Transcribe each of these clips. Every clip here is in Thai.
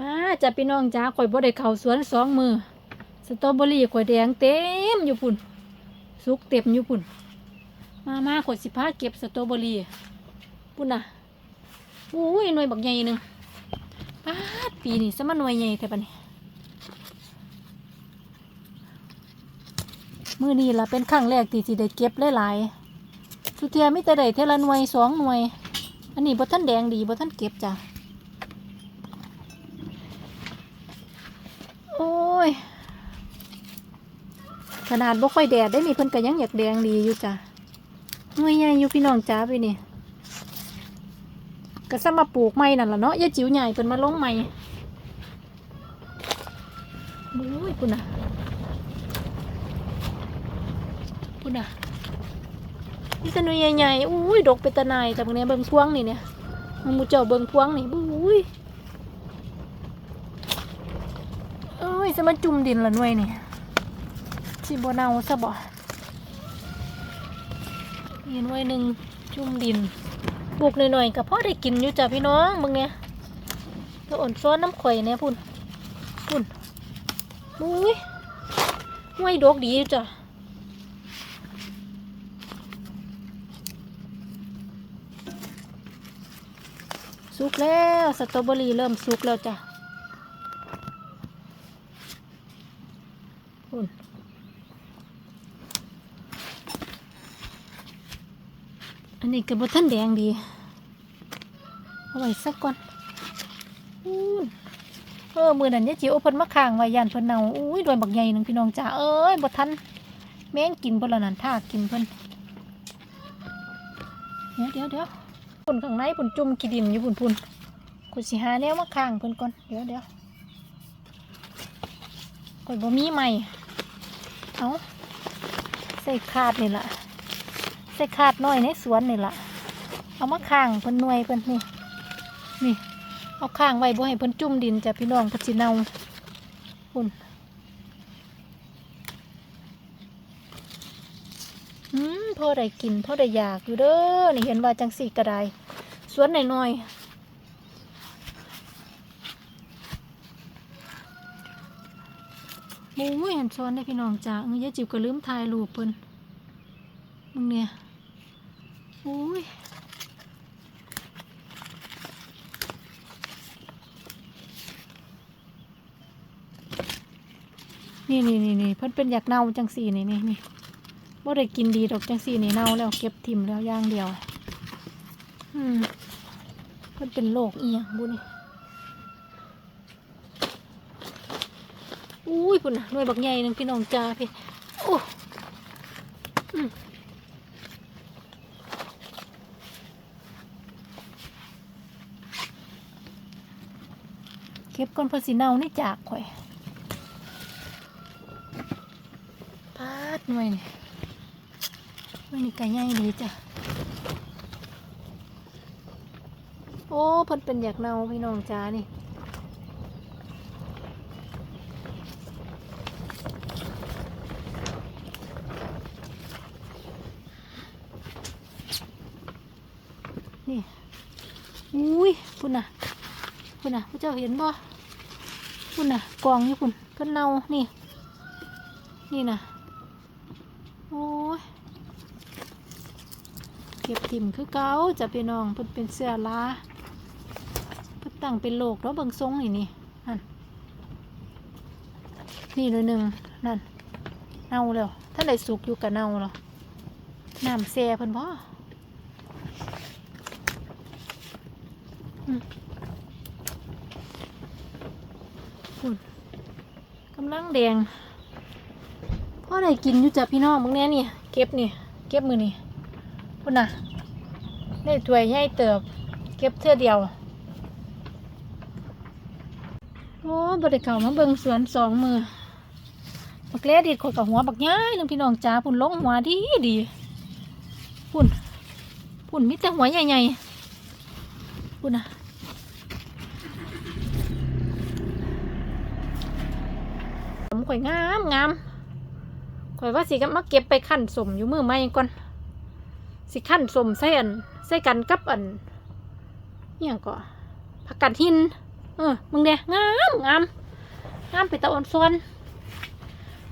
อ่าจะพี่น้องจ้าข่อยบ่ได้เข้าสวนสองมือสตรอเบอรี่ข่อยแดงเต็มอยู่พุ่นสุกเต็มอยู่พุ่น มามาข่อยสิพาเก็บสตรอเบอรี่พุ่นน่ะอุ้ยหน่วยบักใหญ่หนึ่งป้าปีนี้สมาหน่วยใหญ่แท้ปะนี่มือนี้ล่ะเป็นครั้งแรกที่สิได้เก็บหลายๆสุเทียไมีแต่ได้เทละหน่วยสองหน่วย อันนี้บ่ทันแดงดีบ่ทันเก็บจ้ะ โอ้ ย ขนาดบ่ค่อยแดดได้นี่เพิ่นก็ยังอยากแดงดีอยู่จ้ะหน่วยใหญ่อยู่พี่น้องจ้าไปนี่ก็ซะมาปลูกใหม่นั่นล่ะเนาะยายจิ๋วใหญ่เพิ่นมาลงใหม่โอ้ยพุ่นน่ะพุ่นน่ะนี่ต่หน่วยใหญ่ๆอุ้ยดกเป็นตะนายแต่พวกเนี้ยเบิ่งพวงนี่เนี่ยมันมูเจ้าเบิ่งพวงนี่บุ้ย เอ้ย จะมาจุ่มดินละหน่วยนี่สิบเนาซะบ่มีหน่วยหนึ่งจุ่มดินปลูกหน่อยๆก็พอได้กินอยู่จ้ะพี่น้องมึงเนี่ยก็อ่อนซ้อนน้ำข่อยเนี่ยพุ่นพุ่นอุ้ยหน่วยดกดีอยู่จ้ะสุกแล้วสตรอเบอรี่เริ่มสุกแล้วจ้ะ พุ่น อันนี้ก็บท่านแดงดี เอาไว้สักก่อนอู้เออมือนั้นยายจิ๋วเอเพิ่นมาข้างไว้ยันเพิ่นเน่าอุ้ยโดนบักใหญ่หนึงพี่น้องจ้าเอ้ยบ่ทันแม่งกินเพิ่ละนั่นท่ากินเพิ่นเดี๋ยวเดี๋ยวเดี๋ยวพุ่นข้างในพุ่นจุ่มกีดินอยู่พุ่นพุ่นกูสิหาแนวมาข้างเพิ่นก่อนเดี๋ยวเดี๋ยวก่อยบ่มีใหม่เอาใส่ขาดนี่ล่ะ ใส่ขาดน้อยในสวนนี่ละเอามาข้างเพิ่นหน่วยเพิ่นนี่นี่เอาข้างไว้บ่ให้เพิ่นจุ่มดินจ้ะพี่น้องพิ่นสิเนาพุ่นอืมพอได้กินพอได้อยากอยู่เด้อนี่เห็นว่าจังสี่กระไดสวนหน่อยๆโอ้ยเห็นซ้อนได้พี่น้องจ้าเออยายจิ๋วก็ลืมถ่ายรูปเพิ่น มึงเนี่ยโอ้ยนี่นี่นี่นี่เพิ่นเป็นอยากเน่าจังสี่นี่นี่นี่บ่ได้กินดีดอกจังสี่นี่เน่าแล้วเก็บทิมแล้วย่างเดียว อืมเพิ่นเป็นโรคเอียงบุนี่อุ้ยพุ่นน่ะหน่วยบักใหญ่หนึงพี่น้องจ้าพี่โอ้ เก็บก้อนพอสีเน่านี่จากข่อยปาดหน่วยนี่หน่วยนี่ไก่ใหญ่ดีจ้ะโอ้เพิ่นเป็นอยากเน่าพี่น้องจ้านี่นี่อุ้ยพุ่นน่ะ พุ่นน่ะผู้เจ้าเห็นบ่พุ่นน่ะกองอยู่พุ่นเพิ่นเน่านี่ นี่น่ะโอ้ยเก็บถิ่มคือเก่าจะพี่น้องเพิ่นเป็นเสื้อลาเพิ่นตั้งเป็นโลกแล้วเบิ่งทรงนี่นี่นั่นนี่หน่อยหนึ่งนั่นเน่าแล้วถ้าได้สุกอยู่กับเน่าแล้วน้ำแซ่เพิ่นบ่ พุ่นกำลังแดงพ่อได้กินอยู่จ้ะพี่น้องมึงแน่นี่เก็บนี่เก็บมือนี่พุ่นน่ะได้ถ้วยใหญ่เติบ เก็บเท่อเดียวโอ้บริเก่ามาเบิงสวนสองมือบักเล่ดิดขดกับหัวบักย้ายหนึงพี่น้องจ้าพุ่นลงหัวดีดีพุ่นพุ่นมีแต่หัวใหญ่ๆพุ่นนะ ผม ข่อยงามงามข่อยว่าสิมาเก็บไปขั้นสมอยู่มือไม่ก่อน สิขั้นสมใส่อันใส่กันกับอันเนี่ยงก็ผักกาดหิน เออ มึงเด้งามงามงามไปตะออนซวน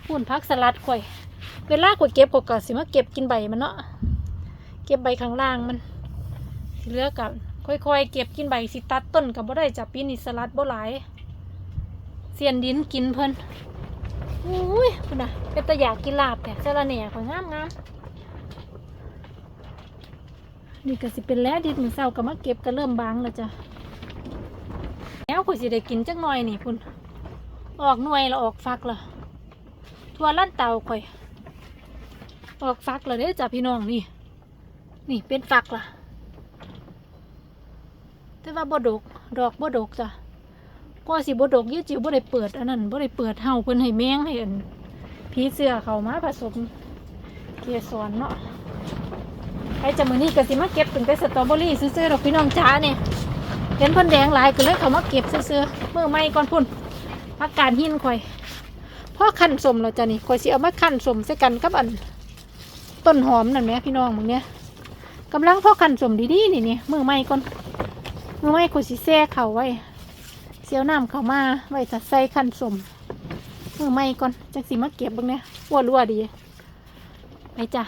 พุ่นพักสลัดข่อย เวลาข่อยเก็บข่อยก็สิมาเก็บกินใบมันเนาะ เก็บใบข้างล่างมันเหลือกับค่อยๆ เก็บกินใบสิตัดต้นกับบ่ได้จับปีนี้สลัดบ่หลายเสียนดินกินเพิ่น อุ้ยคุณน่ะเป็นตะอยากกินลาบแต่เจระเนี่ยข่อยงามงามนี่ก็สิเป็นแล้วดินมือเศร้าก็มาเก็บก็เริ่มบางแล้วจ้ะแล้วข่อยสิได้กินจักหน่อยนี่พุ่นออกหน่วยแล้วออกฟักแล้วทัวลั่นเตาข่อย ออกฟักแล้วเด้อจ้ะพี่น้องนี่ นี่เป็นฟักล่ะแต่ว่าบ่ดกดอกบ่ดกจ้ะ ก็สิบ่ดกยืดจิ๋วบ่ได้เปิดอันนั้นบ่ได้เปิดเฮาเพิ่นให้แมงให้อันผีเสื้อเข้ามาผสมเกสรเนาะไปจมือนี้ก็สิมาเก็บตั้งแต่สตรอเบอรี่ซื่อๆดอกพี่น้องจ๋าเนี่ยเห็นเพิ่นแดงหลายก็เลยเขามาเก็บซื่อๆมื้อใหม่ก่อนพุ่นผักกาดหินข่อยพ่อคั่นสมแล้วจ้ะนี่ข่อยสิเอามาคั่นสมใส่กันกับอันต้นหอมนั่นแหมพี่น้องมึงเนี่ยกำลังพ่อคั่นสมดีๆนี่นี่มือใหม่ก่อนมือใหม่ข่อยสิแช่เข้าไว้ เสียวน้ำเข้ามา ไว้จะใส่ขันสมมือไม่ก่อนจะสีมาเก็บบ้างเนี่ยวัวรัวดี ไปจ้ะ